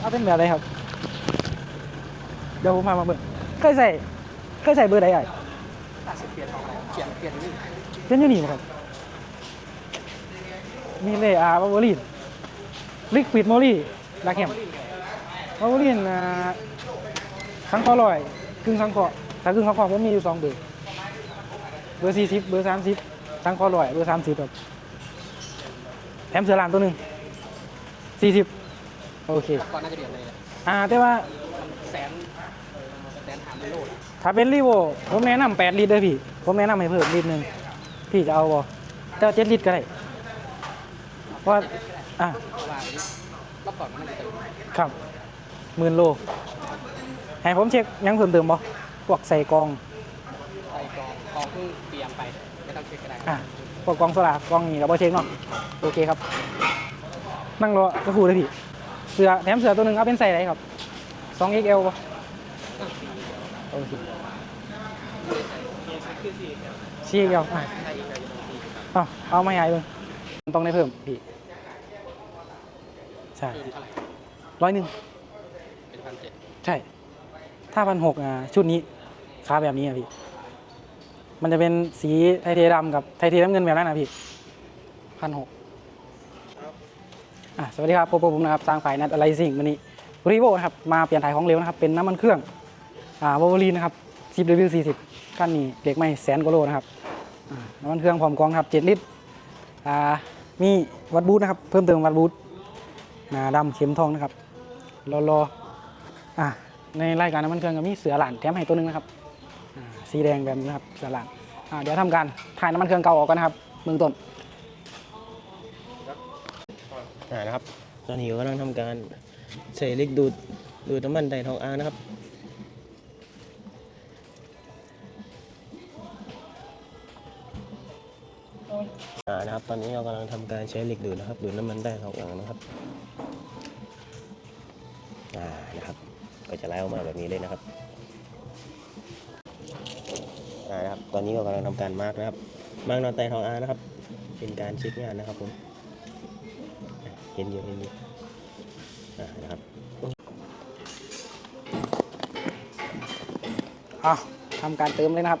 เอาเป็นแบบอะไรครับ เดี๋ยวผมพามาเบิ่งเคยใส่เคยใส่เบอร์ใดอะน่เปลี่ยนเปลี่ยนเปลี่ยนนี่เป็นอยู่นี่ครับ มีเลยอาร์วอลลีนลิควิดโมลี่ลาเข็มวอลลีนสังคราะห์ลอยกึ่งสังคราะห์ถ้ากึ่งสังคราะห์ผมมีอยู่สองเบอร์ เบอร์สี่สิบเบอร์สามสิบสังคราะห์ลอยเบอร์สามสิบครับ ถมเสือลานตัวหนึ่งสี่สิบโอเคก่อนน่าจะเปลี่ยนเลยอ่าแต่ว่าแสนแสนหามโลดถ้าเป็นรีโวผมแนะนำ8ลิตรเลยพี่ ผมแนะนำให้เพิ่มลิตรหนึ่งพี่จะเอาบ่แต่ว่า7ลิตรก็ได้เพราะว่าอะเพราะว่ารอบก่อนมันน่าจะเติมครับหมื่นโลให้ผมเช็คยังเพิ่มเติมบ่พวกใส่กรองใส่กองกองเพิ่งเตรียม ไปไม่ต้องเช็คก็ได้อะพวกกรองโซลากรองนี่เราบ่เช็คเนาะโอเคครับ นั่งรอสักครู่เลยพี่เสือแถมเสือตัวหนึ่งเอาเป็นใส่ไหนครับ 2XL ป่ะโอเค 4XL อะใช่อีกเลยเอาเอามาใหญ่เบิ่งต้องได้เพิ่มพี่ใช่เพิ่มเท่าไหร่ร้อยหนึ่งเป็นพันเจ็ดใช่ ถ้าพันหกอะชุดนี้ค้าแบบนี้อะพี่ มันจะเป็นสีไทเทดำกับไทเทน้ำเงินแบบนั้นนะพี่พันหกอะสวัสดีครับโปโปผมนะครับสร้างฝ่ายนัดอะไรสิ่งวันนี้รีโวนะครับมาเปลี่ยนถ่ายของเร็วนะครับ เป็นน้ำมันเครื่องอ่าวอลลีนะครับ 10W40 ขั้นนี้เด็กไม่แสนกว่าโลนะครับอ่าน้ำมันเครื่องพร้อมกรองครับ7ลิตรอ่ามีวัดบูทนะครับ เพิ่มเติมวัดบูทหนาดำเข็มทองนะครับรอรออะในรายการน้ำมันเครื่องก็มีเสือหลานแถมให้ตัวหนึงนะครับอ่า สีแดงแบบนี้นะครับสลานอ่าเดี๋ยวทำการถ่ายน้ำมันเครื่องเก่าออกกันนะครับเบื้องต้นอ่านะครับ ตอนนี้ก็กำลังทำการใส่เหล็กดูดดูดน้ำมันไดทองอานะครับอ่านะครับ ตอนนี้เรากำลังทำการใช้เหล็กดูดนะครับ ดูดน้ำมันไดทองอานะครับอ่านะครับ ก็จะไล่ออกมาแบบนี้เลยนะครับ อ่านะครับ ตอนนี้เรากำลังทำการมาร์กนะครับ มาร์กนอนไตทองอานะครับ เป็นการเช็คงานนะครับผม เห็นอยู่เห็นอยู่อ่านะครับอะทำการเติมเลยนะครับ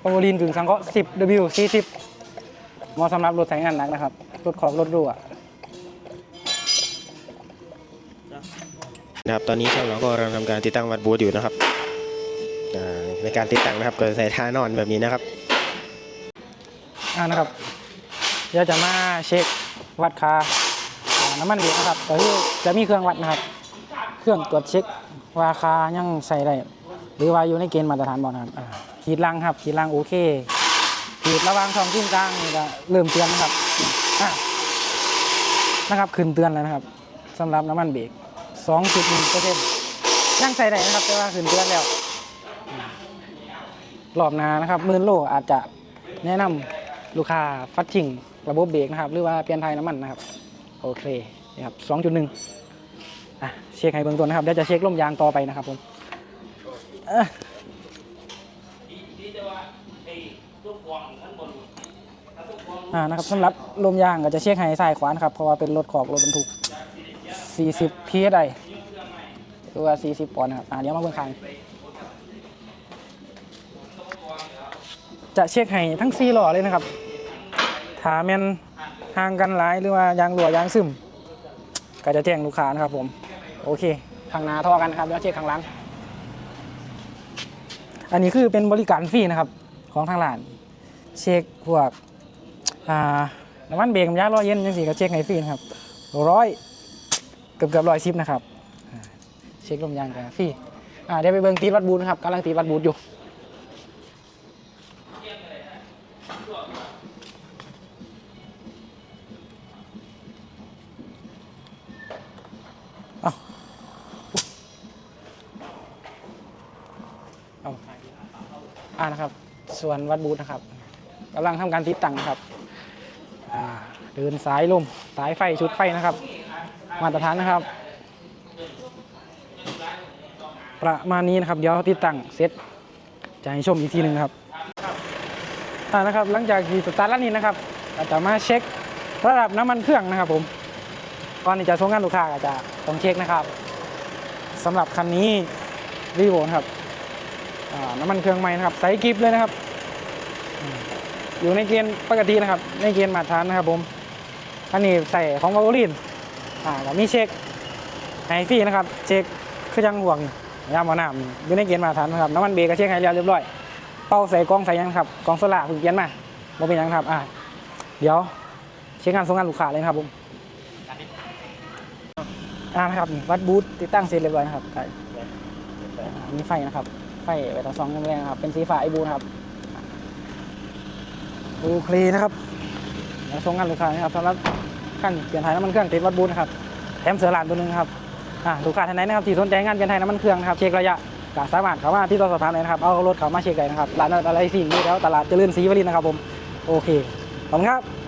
โอโมลีนกึ่งสังเคราะห์ 10W 40เหมาะสำหรับรถใช้งานหนักนะครับ รถของรถรั่วนะครับ ตอนนี้ช่างเราก็กำลังทำการติดตั้งวัดบูธอยู่นะครับอ่า ในการติดตั้งนะครับก็ใส่ท่านอนแบบนี้นะครับอ่านะครับเดี๋ยวจะมาเช็ควัดค่าน้ำมันเบรกนะครับก็คือจะมีเครื่องวัดนะครับ เครื่องตรวจเช็คว่าค่ายังใส่ได้หรือว่าอยู่ในเกณฑ์มาตรฐานบ่นะครับอ่าขีดล่างครับขีดล่างโอเคขีดระว่างช่องขึ้นกลางนี่ก็เริ่มเตือนนะครับนะครับขึ้นเตือนแล้วนะครับสำหรับน้ำมันเบรก2.1เปอร์เซ็นต์ยังใส่ได้นะครับแต่ว่าขึ้นเตือนแล้ว รอบหน้านะครับมื่นโลอาจจะแนะนำลูกค้าฟัดชิงระบบเบรกนะครับ หรือว่าเปลี่ยนไทยน้ำมันนะครับ โอเคนะครับ2.1อะเช็คให้เบื้องต้นนะครับเดี๋ยวจะเช็คลมยางต่อไปนะครับผมอ่านะครับสำหรับลมยางก็จะเช็คให้ซ้ายขวานครับเพราะว่าเป็นรถขอบรถบรรทุก 40 psi หรือว่า 40 ปอนด์นะครับอ่าเดี๋ยวมาเบื้องข้าง จะเช็คให้ทั้ง4ล้อเลยนะครับถ้าแม่นห่างกันหลายหรือว่ายางรั่วยางซึม ก็จะแจ้งลูกค้านะครับผม โอเคข้างหน้าท่อกันครับเดี๋ยวเช็คข้างหลัง อันนี้คือเป็นบริการฟรีนะครับของทางร้าน เช็คพวกน้ำมันเบรกน้ำยาล้อเย็นยังสีก็เช็คให้ฟรีนะครับร้อยเกือบเกือบร้อยชิปนะครับ เช็คลมยางกันฟรีเดี๋ยวไปเบิ่งตีวัดบูนะครับกำลังตีวัดบูธอยู่ อ่านะครับ ส่วนวัดบูธนะครับกำลังทำการติดตั้งนะครับเดินสายลมสายไฟชุดไฟนะครับ มาตรฐานนะครับ ประมาณนี้นะครับ เดี๋ยวติดตั้งเสร็จจะให้ชมอีกทีหนึ่งครับอ่านะครับหลังจากที่สตาร์ทแล้วนี้นะครับก็จจะมาเช็คระดับน้ำมันเครื่องนะครับผมก่อนที่จะส่งงานลูกค้าก็จจะต้องเช็คนะครับสำหรับคันนี้รีโวนะครับ น้ำมันเครื่องใหม่นะครับใส่กิฟเลยนะครับ อยู่ในเกณฑ์ปกตินะครับ ในเกณฑ์มาตรฐานนะครับผมอันนี้ใส่ของวาโวลินอ่าแล้วมีเช็คไฮฟรีนะครับ เช็คเครื่องห่วงยามหน้ำอยู่ในเกณฑ์มาตรฐานนะครับน้ำมันเบรกก็เช็คให้แล้วเรียบร้อย เป่าใส่กล้องใส่ยังครับกล้องโซล่าเพิ่งเกียนมาบ่เป็นยังครับอ่าเดี๋ยวเช็คงานส่งงานลูกค้าเลยนะครับผมอ่านะครับนี่วัดบูธติดตั้งเสร็จเรียบร้อยนะครับไก่ มีไฟนะครับ ไฟไว้ต่อสองแรงๆนะครับ เป็นสีฟ้าไอบูนะครับโอเคนะครับเดี๋ยวส่งงานลูกค้านะครับสำหรับขั้นเปลี่ยนถ่ายน้ำมันเครื่องติดวัดบูธนะครับ แถมเสือหลานตัวหนึงนะครับอ่าลูกค้าท่านไหนนะครับที่สนใจงานเปลี่ยนถ่ายน้ำมันเครื่องนะครับ เช็คระยะก็สามารถเข้ามาที่ตัวสอบถามเลยนะครับ เอารถเข้ามาเช็คได้นะครับ ร้านอะไรสิ่งนี้แล้วตลาดเจริญศรีวรินทร์นะครับผม โอเค ขอบคุณครับ